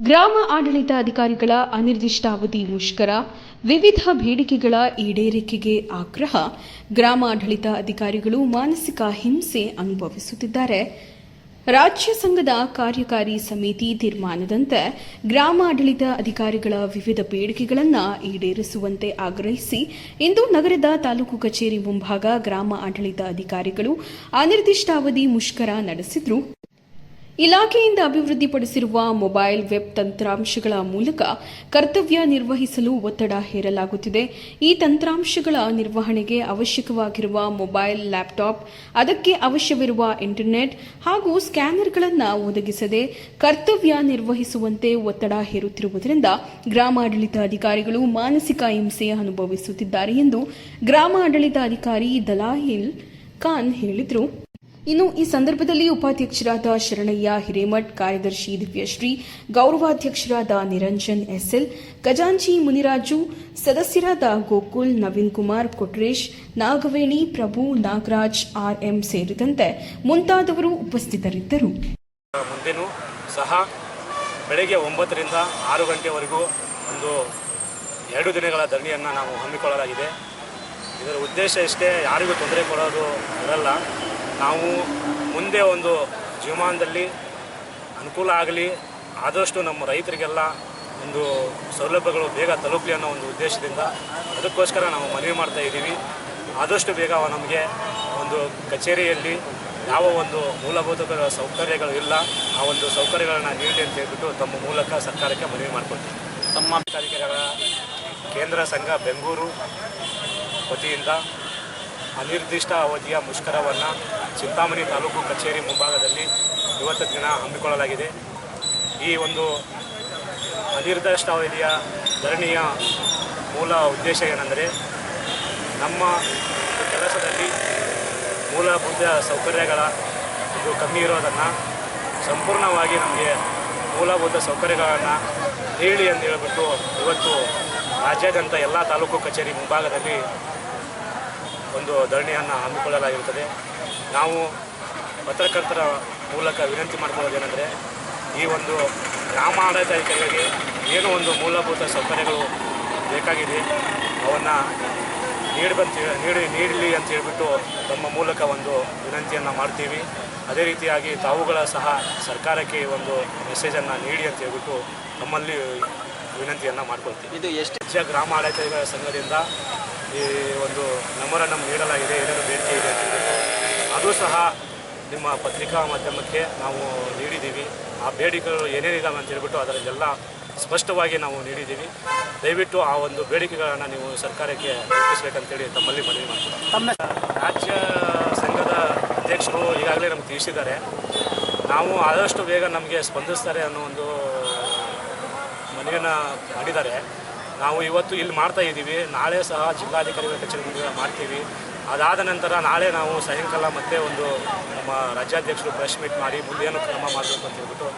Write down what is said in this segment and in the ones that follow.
ಗ್ರಾಮ ಆಡಳಿತ ಅಧಿಕಾರಿಗಳ ಅನಿರ್ದಿಷ್ಟಾವಧಿ ಮುಷ್ಕರ, ವಿವಿಧ ಬೇಡಿಕೆಗಳ ಈಡೇರಿಕೆಗೆ ಆಗ್ರಹ ಗ್ರಾಮ ಆಡಳಿತ ಅಧಿಕಾರಿಗಳು ಮಾನಸಿಕ ಹಿಂಸೆ ಅನುಭವಿಸುತ್ತಿದ್ದಾರೆ. ರಾಜ್ಯ ಸಂಘದ ಕಾರ್ಯಕಾರಿ ಸಮಿತಿ ತೀರ್ಮಾನದಂತೆ ಗ್ರಾಮ ಆಡಳಿತ ಅಧಿಕಾರಿಗಳ ವಿವಿಧ ಬೇಡಿಕೆಗಳನ್ನು ಈಡೇರಿಸುವಂತೆ ಆಗ್ರಹಿಸಿ, ಇಂದು ನಗರದ ತಾಲೂಕು ಕಚೇರಿ ಮುಂಭಾಗ ಗ್ರಾಮ ಆಡಳಿತ ಅಧಿಕಾರಿಗಳು ಅನಿರ್ದಿಷ್ಟಾವಧಿ ಮುಷ್ಕರ ನಡೆಸಿದ್ರು. ಇಲಾಖೆಯಿಂದ ಅಭಿವೃದ್ಧಿಪಡಿಸಿರುವ ಮೊಬೈಲ್ ವೆಬ್ ತಂತ್ರಾಂಶಗಳ ಮೂಲಕ ಕರ್ತವ್ಯ ನಿರ್ವಹಿಸಲು ಒತ್ತಡ ಹೇರಲಾಗುತ್ತಿದೆ. ಈ ತಂತ್ರಾಂಶಗಳ ನಿರ್ವಹಣೆಗೆ ಅವಶ್ಯಕವಾಗಿರುವ ಮೊಬೈಲ್ ಲ್ಯಾಪ್ಟಾಪ್, ಅದಕ್ಕೆ ಅವಶ್ಯವಿರುವ ಇಂಟರ್ನೆಟ್ ಹಾಗೂ ಸ್ಕ್ಯಾನರ್ಗಳನ್ನು ಒದಗಿಸದೆ ಕರ್ತವ್ಯ ನಿರ್ವಹಿಸುವಂತೆ ಒತ್ತಡ ಹೇರುತ್ತಿರುವುದರಿಂದ ಗ್ರಾಮಾಡಳಿತ ಅಧಿಕಾರಿಗಳು ಮಾನಸಿಕ ಹಿಂಸೆ ಅನುಭವಿಸುತ್ತಿದ್ದಾರೆ ಎಂದು ಗ್ರಾಮಾಡಳಿತ ಅಧಿಕಾರಿ ದಲಾಹಿಲ್ ಖಾನ್ ಹೇಳಿದರು. ಇನ್ನು ಈ ಸಂದರ್ಭದಲ್ಲಿ ಉಪಾಧ್ಯಕ್ಷರಾದ ಶರಣಯ್ಯ, ಹಿರೇಮಠ್ ಕಾರ್ಯದರ್ಶಿ ದಿವ್ಯಶ್ರೀ, ಗೌರವಾಧ್ಯಕ್ಷರಾದ ನಿರಂಜನ್ ಎಸ್ಎಲ್, ಖಜಾಂಚಿ ಮುನಿರಾಜು, ಸದಸ್ಯರಾದ ಗೋಕುಲ್ ನವೀನ್ ಕುಮಾರ್ ಕೊಟ್ರೇಶ್, ನಾಗವೇಣಿ, ಪ್ರಭು ನಾಗರಾಜ್, ಆರ್ಎಂ ಸೇರಿದಂತೆ ಮುಂತಾದವರು ಉಪಸ್ಥಿತರಿದ್ದರು. ಮುಂದೆನೂ ಸಹ ಬೆಳಗ್ಗೆ ಒಂಬತ್ತರಿಂದ ಆರು ಗಂಟೆವರೆಗೂ ಒಂದು ಎರಡು ದಿನಗಳ ಧರಣಿಯನ್ನು ನಾವು ಹಮ್ಮಿಕೊಳ್ಳಲಾಗಿದೆ. ಇದರ ಉದ್ದೇಶ ಇಷ್ಟೇ, ಯಾರಿಗೂ ತೊಂದರೆ ಕೊಡೋದು ಇರಲ್ಲ. ನಾವು ಮುಂದೆ ಒಂದು ಜೀವಮಾನದಲ್ಲಿ ಅನುಕೂಲ ಆಗಲಿ, ಆದಷ್ಟು ನಮ್ಮ ರೈತರಿಗೆಲ್ಲ ಒಂದು ಸೌಲಭ್ಯಗಳು ಬೇಗ ತಲುಪಲಿ ಅನ್ನೋ ಒಂದು ಉದ್ದೇಶದಿಂದ ಅದಕ್ಕೋಸ್ಕರ ನಾವು ಮನವಿ ಮಾಡ್ತಾ ಇದ್ದೀವಿ. ಆದಷ್ಟು ಬೇಗ ನಮಗೆ ಒಂದು ಕಚೇರಿಯಲ್ಲಿ ಯಾವ ಒಂದು ಮೂಲಭೂತ ಸೌಕರ್ಯಗಳು ಇಲ್ಲ, ಆ ಒಂದು ಸೌಕರ್ಯಗಳನ್ನು ನೀಡಿ ಅಂತ ಹೇಳ್ಬಿಟ್ಟು ತಮ್ಮ ಮೂಲಕ ಸರ್ಕಾರಕ್ಕೆ ಮನವಿ ಮಾಡಿಕೊಡ್ತೀವಿ ತಮ್ಮ ಅಧಿಕಾರಿಗಳ ಕೇಂದ್ರ ಸಂಘ ಬೆಂಗಳೂರು ವತಿಯಿಂದ ಅನಿರ್ದಿಷ್ಟ ಅವಧಿಯ ಮುಷ್ಕರವನ್ನು ಚಿಂತಾಮಣಿ ತಾಲೂಕು ಕಚೇರಿ ಮುಂಭಾಗದಲ್ಲಿ ಇವತ್ತು ದಿನ ಹಮ್ಮಿಕೊಳ್ಳಲಾಗಿದೆ. ಈ ಒಂದು ಅನಿರ್ದಿಷ್ಟಾವಧಿಯ ಧರಣಿಯ ಮೂಲ ಉದ್ದೇಶ ಏನೆಂದರೆ ನಮ್ಮ ಕೆಲಸದಲ್ಲಿ ಮೂಲಭೂತ ಸೌಕರ್ಯಗಳ ಇದು ಕಮ್ಮಿ ಇರೋದನ್ನು ಸಂಪೂರ್ಣವಾಗಿ ನಮಗೆ ಮೂಲಭೂತ ಸೌಕರ್ಯಗಳನ್ನು ನೀಡಿ ಅಂತ ಹೇಳ್ಬಿಟ್ಟು ಇವತ್ತು ರಾಜ್ಯಾದ್ಯಂತ ಎಲ್ಲ ತಾಲೂಕು ಕಚೇರಿ ಮುಂಭಾಗದಲ್ಲಿ ಒಂದು ಧರಣಿಯನ್ನು ಹಮ್ಮಿಕೊಳ್ಳಲಾಗಿರುತ್ತದೆ. ನಾವು ಪತ್ರಕರ್ತರ ಮೂಲಕ ವಿನಂತಿ ಮಾಡ್ಕೊಳ್ಳೋದೇನೆಂದರೆ ಈ ಒಂದು ಗ್ರಾಮ ಆಡಳಿತಾಧಿಕಾರಿಗಳಿಗೆ ಏನೋ ಒಂದು ಮೂಲಭೂತ ಸೌಕರ್ಯಗಳು ಬೇಕಾಗಿದೆ ಅವನ್ನು ನೀಡಬಂತ ನೀಡಿ ನೀಡಲಿ ಅಂತ ಹೇಳಿಬಿಟ್ಟು ತಮ್ಮ ಮೂಲಕ ಒಂದು ವಿನಂತಿಯನ್ನು ಮಾಡ್ತೀವಿ. ಅದೇ ರೀತಿಯಾಗಿ ತಾವುಗಳ ಸಹ ಸರ್ಕಾರಕ್ಕೆ ಒಂದು ಮೆಸೇಜನ್ನು ನೀಡಿ ಅಂತ ಹೇಳ್ಬಿಟ್ಟು ನಮ್ಮಲ್ಲಿ ವಿನಂತಿಯನ್ನು ಮಾಡ್ಕೊಳ್ತೀವಿ. ಇದು ಎಷ್ಟು ಗ್ರಾಮ ಆಡಳಿತ ಸಂಘದಿಂದ ಈ ಒಂದು ಮೆಮೊರಂಡಮ್ ನೀಡಲಾಗಿದೆ ಏನೇನು ಬೇಡಿಕೆ ಇದೆ ಅಂತ ಅದು ಸಹ ನಿಮ್ಮ ಪತ್ರಿಕಾ ಮಾಧ್ಯಮಕ್ಕೆ ನಾವು ನೀಡಿದ್ದೀವಿ. ಆ ಬೇಡಿಕೆಗಳು ಏನೇನಿದ್ದಾವೆ ಅಂತ ಹೇಳ್ಬಿಟ್ಟು ಅದರಲ್ಲೆಲ್ಲ ಸ್ಪಷ್ಟವಾಗಿ ನಾವು ನೀಡಿದ್ದೀವಿ. ದಯವಿಟ್ಟು ಆ ಒಂದು ಬೇಡಿಕೆಗಳನ್ನು ನೀವು ಸರ್ಕಾರಕ್ಕೆ ತಲುಪಿಸ್ಬೇಕಂತೇಳಿ ತಮ್ಮಲ್ಲಿ ಮನವಿ ಮಾಡ್ತೀವಿ ತಮ್ಮ ರಾಜ್ಯ ಸಂಘದ ಅಧ್ಯಕ್ಷರು ಈಗಾಗಲೇ ನಮ್ಗೆ ತಿಳಿಸಿದ್ದಾರೆ. ನಾವು ಆದಷ್ಟು ಬೇಗ ನಮಗೆ ಸ್ಪಂದಿಸ್ತಾರೆ ಅನ್ನೋ ಒಂದು ಮನವಿಯನ್ನು ಮಾಡಿದ್ದಾರೆ. ನಾವು ಇವತ್ತು ಇಲ್ಲಿ ಮಾಡ್ತಾ ಇದ್ದೀವಿ. ನಾಳೆ ಸಹ ಜಿಲ್ಲಾಧಿಕಾರಿಗಳ ಕಚೇರಿ ಮಾಡ್ತೀವಿ. ಅದಾದ ನಂತರ ನಾಳೆ ನಾವು ಸಾಯಂಕಾಲ ಮತ್ತೆ ಒಂದು ನಮ್ಮ ರಾಜ್ಯಾಧ್ಯಕ್ಷರು ಪ್ರೆಸ್ ಮೀಟ್ ಮಾಡಿ ಮುಂದೇನು ಕ್ರಮ ಮಾಡಬೇಕು ಅಂತ ಹೇಳ್ಬಿಟ್ಟು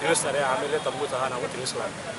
ತಿಳಿಸ್ತಾರೆ. ಆಮೇಲೆ ತಮಗೂ ಸಹ ನಾವು ತಿಳಿಸಲಾಗ್ತದೆ